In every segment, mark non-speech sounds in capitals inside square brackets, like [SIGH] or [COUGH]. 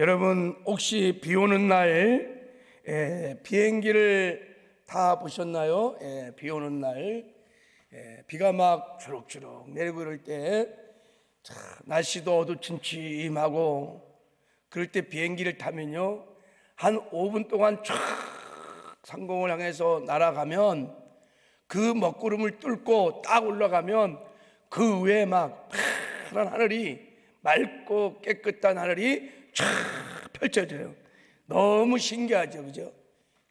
여러분 혹시 비 오는 날 에, 비행기를 다 보셨나요? 에, 비 오는 날 에, 비가 막 주룩주룩 내리고 이럴 때 참, 날씨도 어두침침하고 그럴 때 비행기를 타면요 한 5분 동안 쫙 상공을 향해서 날아가면 그 먹구름을 뚫고 딱 올라가면 그 위에 막 파란 하늘이 맑고 깨끗한 하늘이 쫙 펼쳐져요. 너무 신기하죠, 그죠?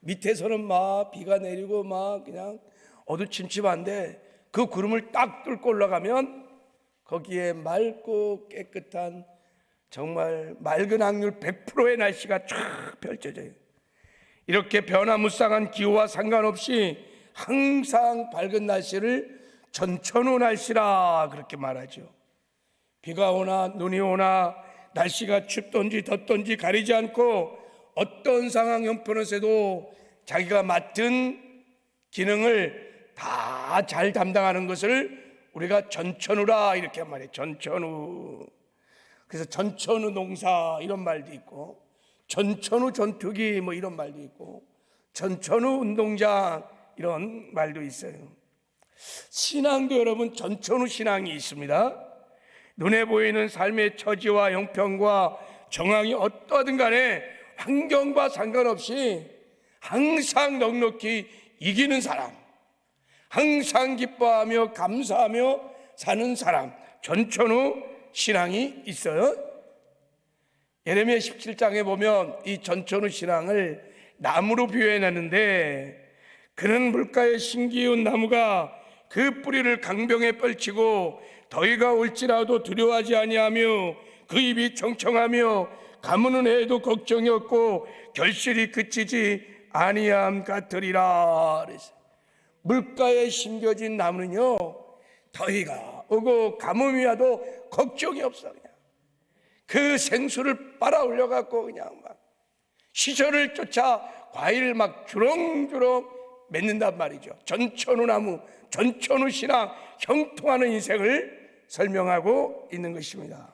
밑에서는 막 비가 내리고 막 그냥 어두침침한데 그 구름을 딱 뚫고 올라가면 거기에 맑고 깨끗한 정말 맑은 확률 100%의 날씨가 쫙 펼쳐져요. 이렇게 변화무쌍한 기후와 상관없이 항상 밝은 날씨를 전천후 날씨라 그렇게 말하죠. 비가 오나 눈이 오나 날씨가 춥던지 덥던지 가리지 않고 어떤 상황 형편에서도 자기가 맡은 기능을 다 잘 담당하는 것을 우리가 전천후라 이렇게 말해요. 전천후. 그래서 전천후 농사 이런 말도 있고 전천후 전투기 뭐 이런 말도 있고 전천후 운동장 이런 말도 있어요. 신앙도 여러분 전천후 신앙이 있습니다. 눈에 보이는 삶의 처지와 형편과 정황이 어떠든 간에 환경과 상관없이 항상 넉넉히 이기는 사람, 항상 기뻐하며 감사하며 사는 사람, 전천후 신앙이 있어요. 예레미야 17장에 보면 이 전천후 신앙을 나무로 표현해 놨는데 그는 물가에 신기운 나무가 그 뿌리를 강병에 펼치고 더위가 올지라도 두려워하지 아니하며 그 입이 청청하며 가무는 해도 걱정이 없고 결실이 그치지 아니함 같으리라. 물가에 심겨진 나무는요 더위가 오고 가뭄이 와도 걱정이 없어 그냥 그 생수를 빨아 올려 갖고 그냥 막 시절을 쫓아 과일을 막 주렁주렁 맺는단 말이죠. 전천후 나무, 전천후 신앙, 형통하는 인생을 설명하고 있는 것입니다.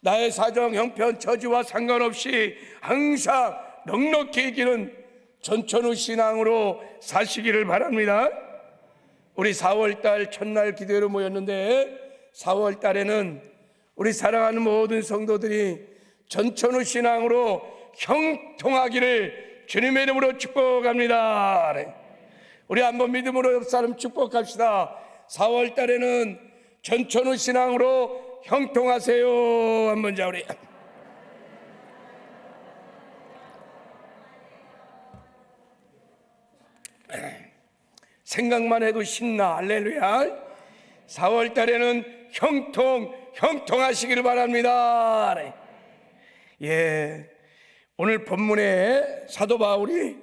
나의 사정, 형편, 처지와 상관없이 항상 넉넉히 이기는 전천후 신앙으로 사시기를 바랍니다. 우리 4월달 첫날 기도회로 모였는데 4월달에는 우리 사랑하는 모든 성도들이 전천후 신앙으로 형통하기를 주님의 이름으로 축복합니다. 네. 우리 한번 믿음으로 옆 사람 축복합시다. 4월 달에는 전천후 신앙으로 형통하세요. 한번 자 우리 생각만 해도 신나 할렐루야. 4월 달에는 형통 형통하시기를 바랍니다. 네. 예. 오늘 본문에 사도 바울이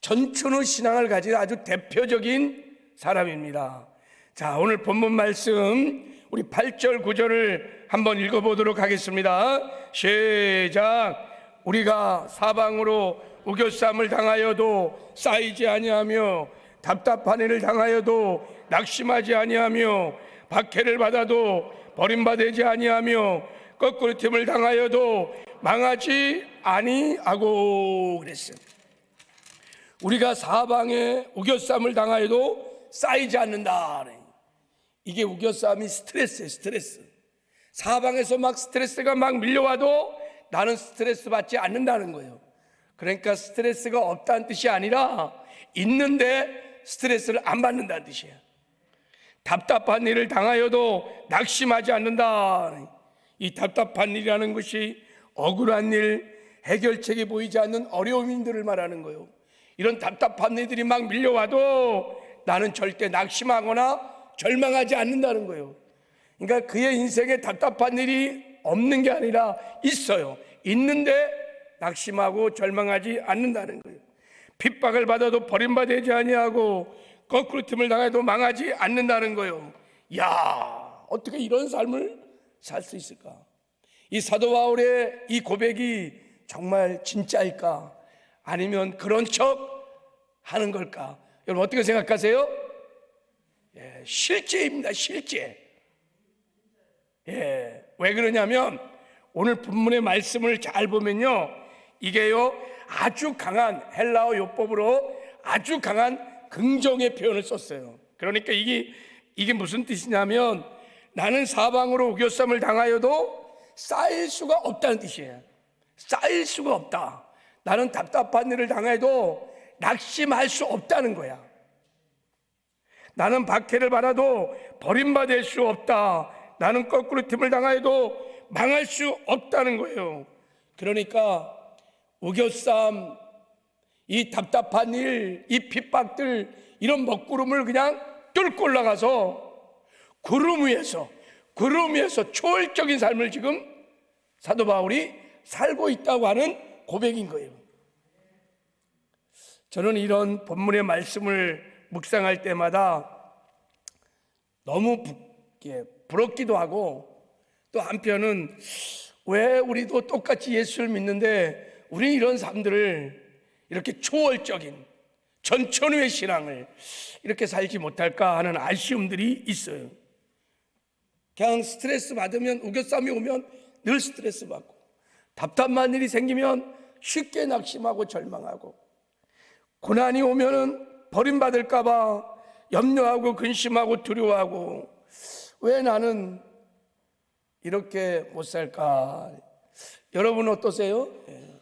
전천후 신앙을 가진 아주 대표적인 사람입니다. 자, 오늘 본문 말씀 우리 8절 9절을 한번 읽어 보도록 하겠습니다. 시작. 우리가 사방으로 우겨쌈을 당하여도 쌓이지 아니하며 답답한 일을 당하여도 낙심하지 아니하며 박해를 받아도 버림받지 아니하며 거꾸로 틈을 당하여도 망하지 아니하고 그랬어요. 우리가 사방에 우겨쌈을 당하여도 쌓이지 않는다. 이게 우겨쌈이 스트레스예요, 스트레스. 사방에서 막 스트레스가 막 밀려와도 나는 스트레스 받지 않는다는 거예요. 그러니까 스트레스가 없다는 뜻이 아니라 있는데 스트레스를 안 받는다는 뜻이에요. 답답한 일을 당하여도 낙심하지 않는다. 이 답답한 일이라는 것이 억울한 일, 해결책이 보이지 않는 어려움들을 말하는 거예요. 이런 답답한 일들이 막 밀려와도 나는 절대 낙심하거나 절망하지 않는다는 거예요. 그러니까 그의 인생에 답답한 일이 없는 게 아니라 있어요. 있는데 낙심하고 절망하지 않는다는 거예요. 핍박을 받아도 버림받지 아니하고 거꾸로 틈을 당해도 망하지 않는다는 거예요. 야, 어떻게 이런 삶을 살 수 있을까? 이 사도 바울의 이 고백이 정말 진짜일까? 아니면 그런 척 하는 걸까? 여러분 어떻게 생각하세요? 예, 실제입니다, 실제. 예, 왜 그러냐면 오늘 본문의 말씀을 잘 보면요. 이게요. 아주 강한 헬라어 요법으로 아주 강한 긍정의 표현을 썼어요. 그러니까 이게 이게 무슨 뜻이냐면 나는 사방으로 우겨쌈을 당하여도 쌓일 수가 없다는 뜻이에요. 쌓일 수가 없다. 나는 답답한 일을 당해도 낙심할 수 없다는 거야. 나는 박해를 받아도 버림받을 수 없다. 나는 거꾸로 틈을 당하여도 망할 수 없다는 거예요. 그러니까 우겨쌈, 이 답답한 일, 이 핍박들, 이런 먹구름을 그냥 뚫고 올라가서 구름 위에서, 구름 위에서 초월적인 삶을 지금 사도 바울이 살고 있다고 하는 고백인 거예요. 저는 이런 본문의 말씀을 묵상할 때마다 너무 부, 예, 부럽기도 하고 또 한편은 왜 우리도 똑같이 예수를 믿는데 우리 이런 삶들을 이렇게 초월적인 전천후의 신앙을 이렇게 살지 못할까 하는 아쉬움들이 있어요. 그냥 스트레스 받으면 우겨쌈이 오면 늘 스트레스 받고 답답한 일이 생기면 쉽게 낙심하고 절망하고 고난이 오면은 버림받을까봐 염려하고 근심하고 두려워하고 왜 나는 이렇게 못 살까? 여러분 어떠세요? 예.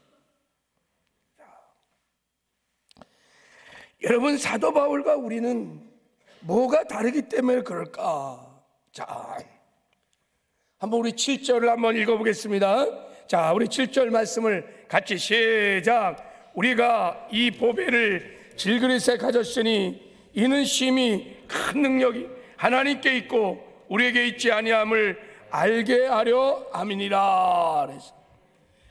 여러분 사도 바울과 우리는 뭐가 다르기 때문에 그럴까? 자, 한번 우리 7절을 한번 읽어보겠습니다. 자, 우리 7절 말씀을 같이 시작. 우리가 이 보배를 질그릇에 가졌으니 이는 심히 큰 능력이 하나님께 있고 우리에게 있지 아니함을 알게 하려 함이니라.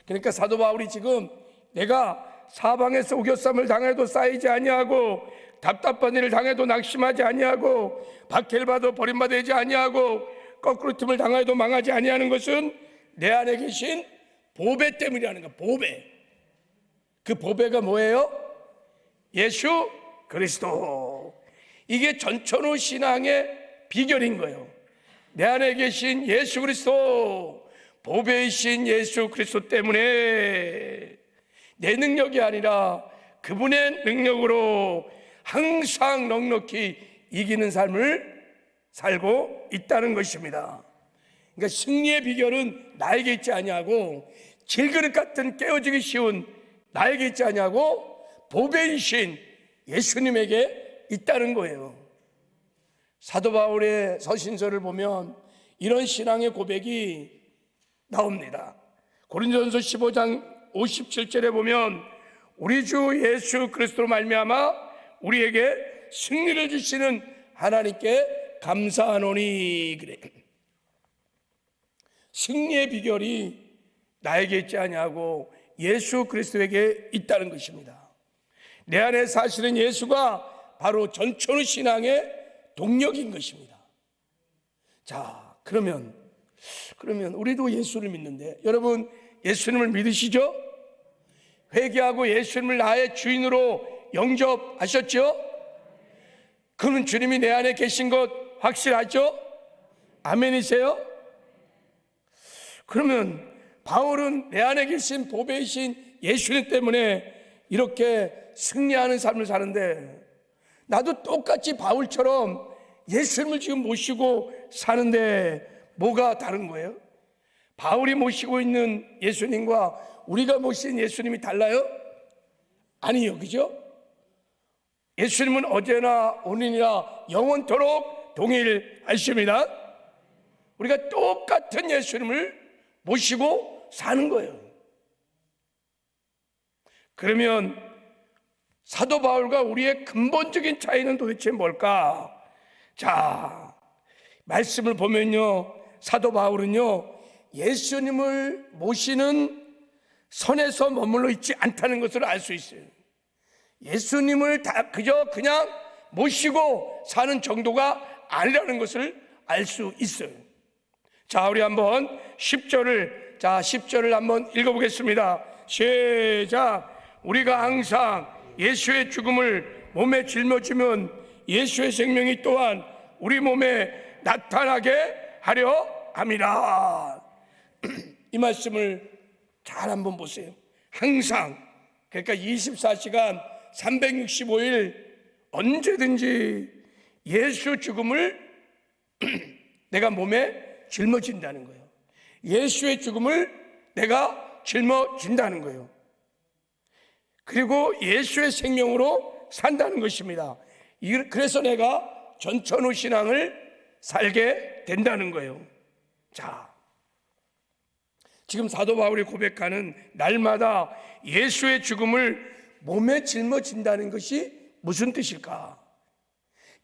그러니까 사도 바울이 지금 내가 사방에서 우겨쌈을 당해도 쌓이지 아니하고 답답한 일을 당해도 낙심하지 아니하고 박해를 받아 버림받지 아니하고 거꾸로 틈을 당해도 망하지 아니하는 것은 내 안에 계신 보배 때문이라는 거야. 보배. 그 보배가 뭐예요? 예수 그리스도. 이게 전천후 신앙의 비결인 거예요. 내 안에 계신 예수 그리스도, 보배이신 예수 그리스도 때문에 내 능력이 아니라 그분의 능력으로 항상 넉넉히 이기는 삶을 살고 있다는 것입니다. 그러니까 승리의 비결은 나에게 있지 아니하고 질그릇 같은 깨어지기 쉬운 나에게 있지 아니하고 보배이신 예수님에게 있다는 거예요. 사도 바울의 서신서를 보면 이런 신앙의 고백이 나옵니다. 고린도전서 15장 57절에 보면 우리 주 예수 그리스도로 말미암아 우리에게 승리를 주시는 하나님께 감사하노니 그래. 승리의 비결이 나에게 있지 아니하고 예수 그리스도에게 있다는 것입니다. 내 안에 사실은 예수가 바로 전천후 신앙의 동력인 것입니다. 자, 그러면 그러면 우리도 예수를 믿는데 여러분 예수님을 믿으시죠? 회개하고 예수님을 나의 주인으로 영접하셨죠? 그는 주님이 내 안에 계신 것 확실하죠? 아멘이세요? 그러면 바울은 내 안에 계신 보배이신 예수님 때문에 이렇게 승리하는 삶을 사는데 나도 똑같이 바울처럼 예수님을 지금 모시고 사는데 뭐가 다른 거예요? 바울이 모시고 있는 예수님과 우리가 모신 예수님이 달라요? 아니요, 그죠? 예수님은 어제나 오늘이나 영원토록 동일하십니다. 우리가 똑같은 예수님을 모시고 사는 거예요. 그러면 사도 바울과 우리의 근본적인 차이는 도대체 뭘까? 자, 말씀을 보면요. 사도 바울은요. 예수님을 모시는 선에서 머물러 있지 않다는 것을 알 수 있어요. 예수님을 다 그저 그냥 모시고 사는 정도가 아니라는 것을 알 수 있어요. 자, 우리 한번 10절을 자, 10절을 한번 읽어 보겠습니다. 시작. 우리가 항상 예수의 죽음을 몸에 짊어지면 예수의 생명이 또한 우리 몸에 나타나게 하려 함이라. [CLEARS THROAT] 이 말씀을 잘 한번 보세요. 항상 그러니까 24시간 365일 언제든지 예수 죽음을 [CLEARS THROAT] 내가 몸에 짊어진다는 거예요. 예수의 죽음을 내가 짊어진다는 거예요. 그리고 예수의 생명으로 산다는 것입니다. 이- 그래서 내가 전천후 신앙을 살게 된다는 거예요. 자, 지금 사도 바울이 고백하는 날마다 예수의 죽음을 몸에 짊어진다는 것이 무슨 뜻일까?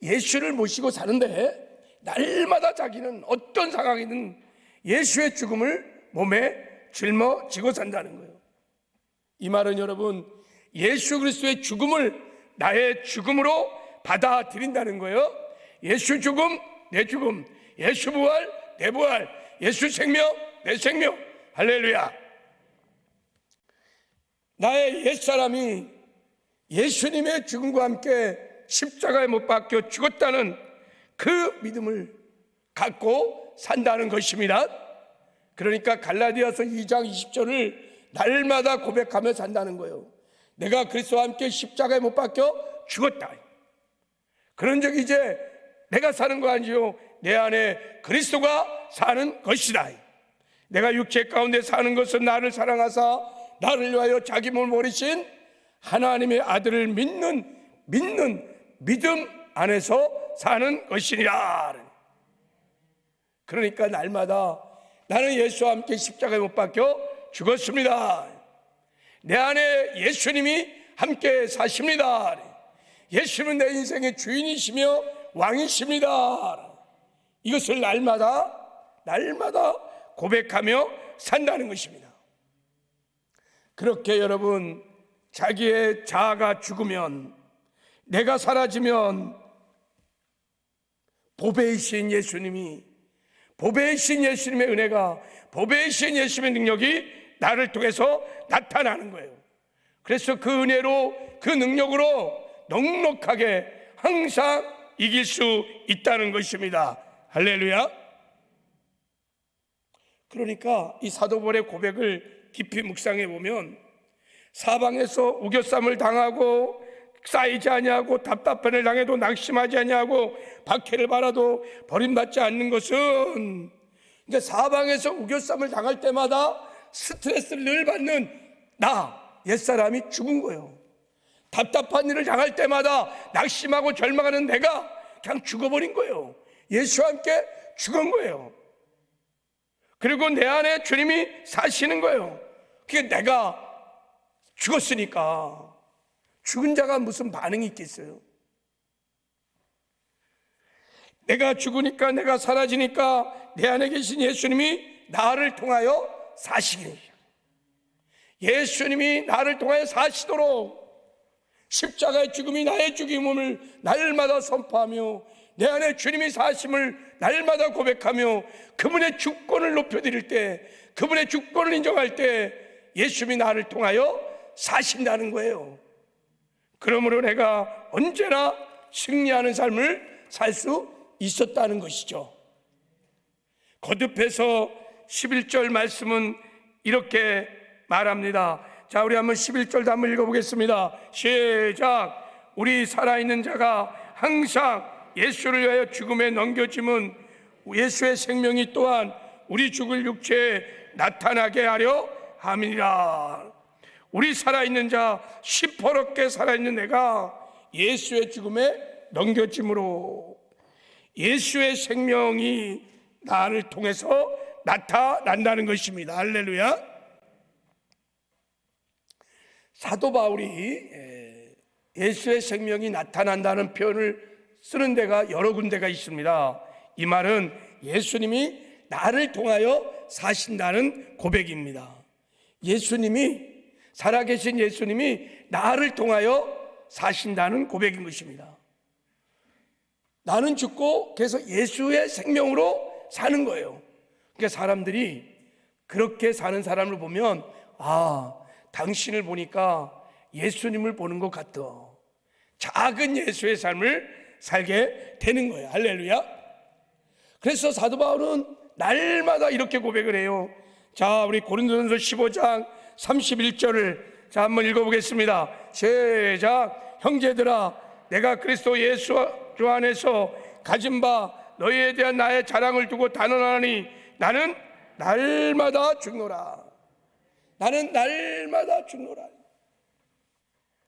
예수를 모시고 사는데 날마다 자기는 어떤 상황이든 예수의 죽음을 몸에 짊어지고 산다는 거예요. 이 말은 여러분 예수 그리스도의 죽음을 나의 죽음으로 받아들인다는 거예요. 예수 죽음 내 죽음, 예수 부활 내 부활, 예수 생명 내 생명. 할렐루야. 나의 옛사람이 예수님의 죽음과 함께 십자가에 못 박혀 죽었다는 그 믿음을 갖고 산다는 것입니다. 그러니까 갈라디아서 2장 20절을 날마다 고백하며 산다는 거예요. 내가 그리스도와 함께 십자가에 못 박혀 죽었다. 그런 적이 이제 내가 사는 거 아니요. 내 안에 그리스도가 사는 것이다. 내가 육체 가운데 사는 것은 나를 사랑하사 나를 위하여 자기 몸을 버리신 하나님의 아들을 믿는 믿는 믿음 안에서 사는 것이니라. 그러니까 날마다 나는 예수와 함께 십자가에 못 박혀 죽었습니다. 내 안에 예수님이 함께 사십니다. 예수는 내 인생의 주인이시며 왕이십니다. 이것을 날마다 날마다 고백하며 산다는 것입니다. 그렇게 여러분 자기의 자아가 죽으면 내가 사라지면 보배이신 예수님이 보배이신 예수님의 은혜가 보배이신 예수님의 능력이 나를 통해서 나타나는 거예요. 그래서 그 은혜로 그 능력으로 넉넉하게 항상 이길 수 있다는 것입니다. 할렐루야. 그러니까 이 사도벌의 고백을 깊이 묵상해 보면 사방에서 우겨쌈을 당하고 쌓이지 아니하고 답답함을 당해도 낙심하지 아니하고 박해를 받아도 버림받지 않는 것은 이제 사방에서 우겨쌈을 당할 때마다 스트레스를 늘 받는 나 옛사람이 죽은 거예요. 답답한 일을 당할 때마다 낙심하고 절망하는 내가 그냥 죽어버린 거예요. 예수와 함께 죽은 거예요. 그리고 내 안에 주님이 사시는 거예요. 그게 내가 죽었으니까 죽은 자가 무슨 반응이 있겠어요? 내가 죽으니까 내가 사라지니까 내 안에 계신 예수님이 나를 통하여 사시게 예수님이 나를 통하여 사시도록 십자가의 죽음이 나의 죽임을 날마다 선포하며 내 안에 주님이 사심을 날마다 고백하며 그분의 주권을 높여드릴 때 그분의 주권을 인정할 때 예수님이 나를 통하여 사신다는 거예요. 그러므로 내가 언제나 승리하는 삶을 살 수 있었다는 것이죠. 거듭해서 11절 말씀은 이렇게 말합니다. 자, 우리 한번 11절도 한번 읽어보겠습니다. 시작. 우리 살아있는 자가 항상 예수를 위하여 죽음에 넘겨짐은 예수의 생명이 또한 우리 죽을 육체에 나타나게 하려 함이니라. 우리 살아있는 자, 시퍼렇게 살아있는 내가 예수의 죽음에 넘겨짐으로 예수의 생명이 나를 통해서 나타난다는 것입니다. 할렐루야. 사도 바울이 예수의 생명이 나타난다는 표현을 쓰는 데가 여러 군데가 있습니다. 이 말은 예수님이 나를 통하여 사신다는 고백입니다. 예수님이 살아계신 예수님이 나를 통하여 사신다는 고백인 것입니다. 나는 죽고 계속 예수의 생명으로 사는 거예요. 그러니까 사람들이 그렇게 사는 사람을 보면 아, 당신을 보니까 예수님을 보는 것 같다. 작은 예수의 삶을 살게 되는 거예요. 할렐루야. 그래서 사도 바울은 날마다 이렇게 고백을 해요. 자, 우리 고린도전서 15장 31절을 자 한번 읽어보겠습니다. 시작. 형제들아, 내가 그리스도 예수 주 안에서 가진 바 너희에 대한 나의 자랑을 두고 단언하니 나는 날마다 죽노라. 나는 날마다 죽노라.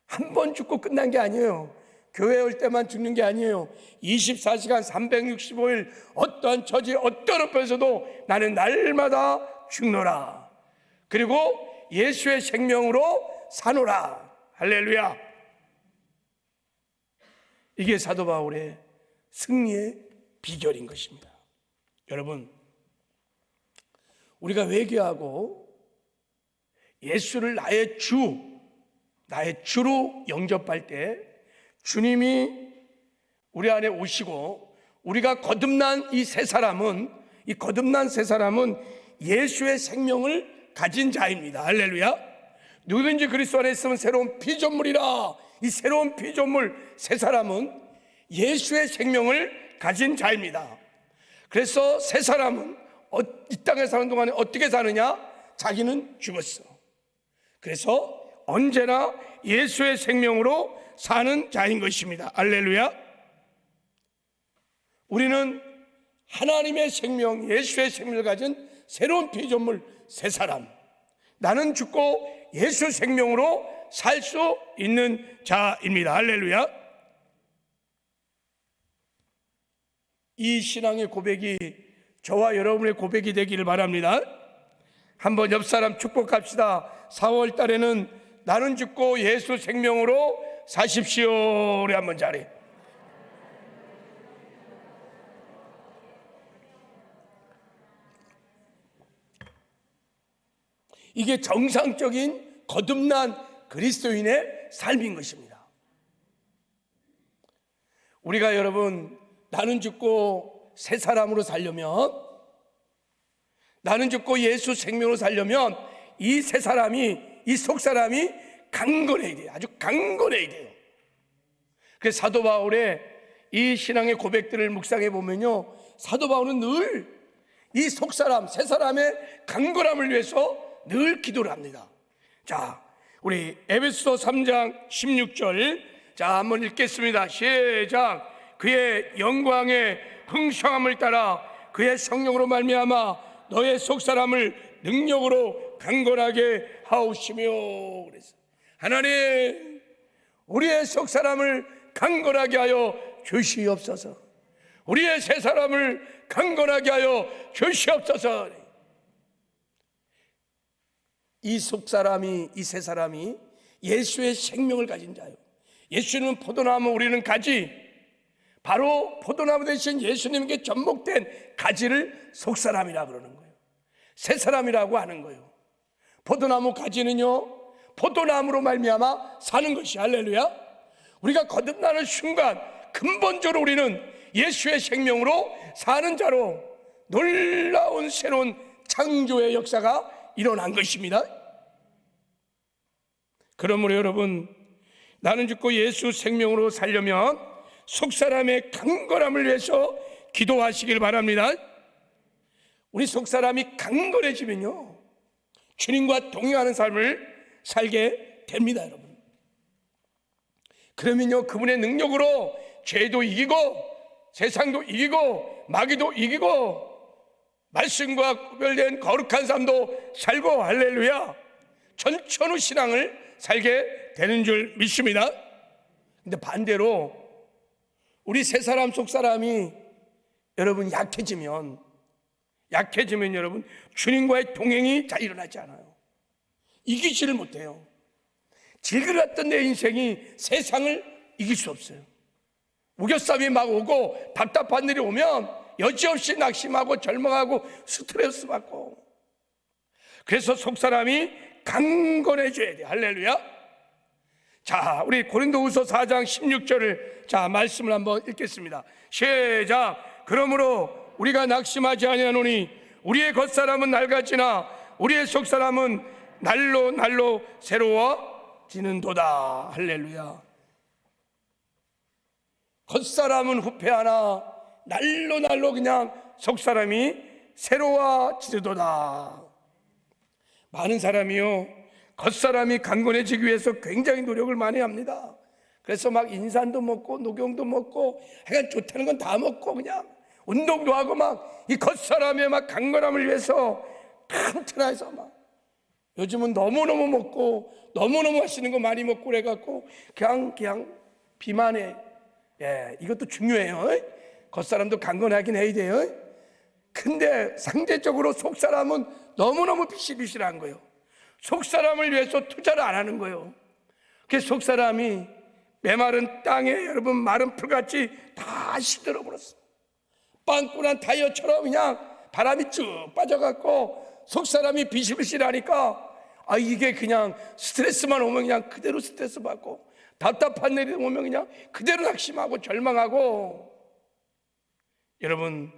한 번 죽고 끝난 게 아니에요. 교회 올 때만 죽는 게 아니에요. 24시간 365일 어떠한 처지 어떤 앞에서도 나는 날마다 죽노라. 그리고 예수의 생명으로 사노라. 할렐루야. 이게 사도 바울의 승리의 비결인 것입니다. 여러분, 우리가 회개하고 예수를 나의 주, 나의 주로 영접할 때 주님이 우리 안에 오시고 우리가 거듭난 이 세 사람은 이 거듭난 세 사람은 예수의 생명을 가진 자입니다. 할렐루야. 누구든지 그리스도 안에 있으면 새로운 피조물이라. 이 새로운 피조물 세 사람은 예수의 생명을 가진 자입니다. 그래서 세 사람은 어- 이 땅에 사는 동안에 어떻게 사느냐? 자기는 죽었어. 그래서 언제나 예수의 생명으로 사는 자인 것입니다. 알렐루야. 우리는 하나님의 생명, 예수의 생명을 가진 새로운 피조물 세 사람. 나는 죽고 예수 생명으로 살 수 있는 자입니다. 할렐루야. 이 신앙의 고백이 저와 여러분의 고백이 되기를 바랍니다. 한번 옆 사람 축복합시다. 4월 달에는 나는 죽고 예수 생명으로 사십시오. 우리 한번 잘해. 이게 정상적인 거듭난 그리스도인의 삶인 것입니다. 우리가 여러분 나는 죽고 새 사람으로 살려면 나는 죽고 예수 생명으로 살려면 이세 사람이 이 속 사람이 강건해야 돼요. 아주 강건해야 돼요. 그래서 사도 바울의 이 신앙의 고백들을 묵상해 보면요. 사도 바울은 늘 이 속 사람, 세 사람의 강건함을 위해서 늘 기도를 합니다. 자, 우리 에베소 3장 16절 자, 한번 읽겠습니다. 시작. 그의 영광의 풍성함을 따라 그의 성령으로 말미암아 너의 속 사람을 능력으로 강건하게 하옵시며 그래서 하나님 우리의 속 사람을 강건하게 하여 주시옵소서. 우리의 새 사람을 강건하게 하여 주시옵소서. 이 속 사람이 이세 사람이 예수의 생명을 가진 자요. 예수는 포도나무 우리는 가지. 바로 포도나무 대신 예수님께 접목된 가지를 속 사람이라 그러는 거예요. 새 사람이라고 하는 거예요. 포도나무 가지는요. 포도나무로 말미암아 사는 것이 할렐루야. 우리가 거듭나는 순간 근본적으로 우리는 예수의 생명으로 사는 자로 놀라운 새로운 창조의 역사가 일어난 것입니다. 그러므로 여러분 나는 죽고 예수 생명으로 살려면 속 사람의 강건함을 위해서 기도하시길 바랍니다. 우리 속 사람이 강건해지면요 주님과 동행하는 삶을 살게 됩니다, 여러분. 그러면요 그분의 능력으로 죄도 이기고 세상도 이기고 마귀도 이기고 말씀과 구별된 거룩한 삶도 살고 할렐루야 전천후 신앙을 살게 되는 줄 믿습니다. 근데 반대로 우리 세 사람 속 사람이 여러분 약해지면 약해지면 여러분 주님과의 동행이 잘 일어나지 않아요. 이기지를 못해요. 질그렸던 내 인생이 세상을 이길 수 없어요. 우겨싸움이 막 오고 답답한 일이 오면 여지없이 낙심하고 절망하고 스트레스 받고 그래서 속 사람이 강건해져야 돼. 할렐루야. 자, 우리 고린도후서 4장 16절을 자, 말씀을 한번 읽겠습니다. 시작. 그러므로 우리가 낙심하지 아니하노니 우리의 겉사람은 낡았지나 우리의 속사람은 날로 날로 새로워지는도다. 할렐루야. 겉사람은 후패하나 날로 날로 그냥 속사람이 새로워지도다. 많은 사람이요 겉사람이 강건해지기 위해서 굉장히 노력을 많이 합니다. 그래서 막 인산도 먹고 녹용도 먹고 하여간 좋다는 건 다 먹고 그냥 운동도 하고 막 이 겉사람의 막 강건함을 위해서 튼튼해서 막 요즘은 너무너무 먹고 너무너무 맛있는 거 많이 먹고 그래갖고 그냥 그냥 비만해 예 이것도 중요해요. 겉사람도 강건하긴 해야 돼요. 근데 상대적으로 속사람은 너무너무 비실비실한 거예요 속사람을 위해서 투자를 안 하는 거예요. 그 속사람이 메마른 땅에 여러분 마른 풀같이 다 시들어 버렸어 빵꾸난 타이어처럼 그냥 바람이 쭉 빠져갖고 속사람이 비실비실하니까 아 이게 그냥 스트레스만 오면 그냥 그대로 스트레스 받고 답답한 일이 오면 그냥 그대로 낙심하고 절망하고. 여러분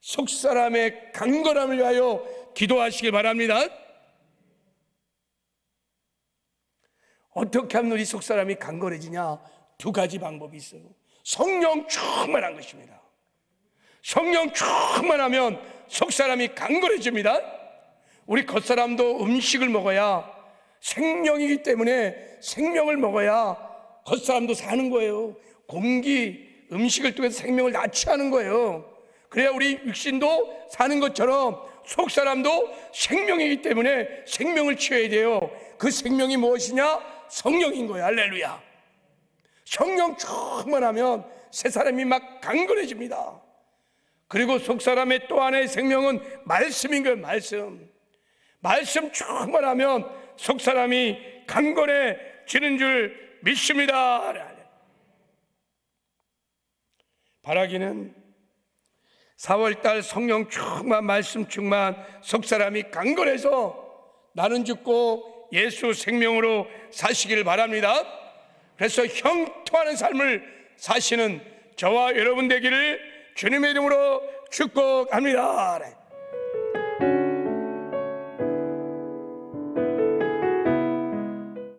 속사람의 강건함을 위하여 기도하시길 바랍니다. 어떻게 하면 우리 속 사람이 강건해지냐? 두 가지 방법이 있어요. 성령 충만한 것입니다. 성령 충만하면 속 사람이 강건해집니다. 우리 겉 사람도 음식을 먹어야 생명이기 때문에 생명을 먹어야 겉 사람도 사는 거예요. 공기, 음식을 통해서 생명을 낳치하는 거예요. 그래야 우리 육신도 사는 것처럼 속 사람도 생명이기 때문에 생명을 취해야 돼요. 그 생명이 무엇이냐? 성령인 거예요. 할렐루야. 성령 충만하면 새 사람이 막 강건해집니다. 그리고 속 사람의 또 하나의 생명은 말씀인 거예요, 말씀. 말씀 충만하면 속 사람이 강건해지는 줄 믿습니다. 바라기는 4월달 성령 충만, 말씀 충만, 속 사람이 강건해서 나는 죽고 예수 생명으로 사시길 바랍니다. 그래서 형통하는 삶을 사시는 저와 여러분 되기를 주님의 이름으로 축복합니다.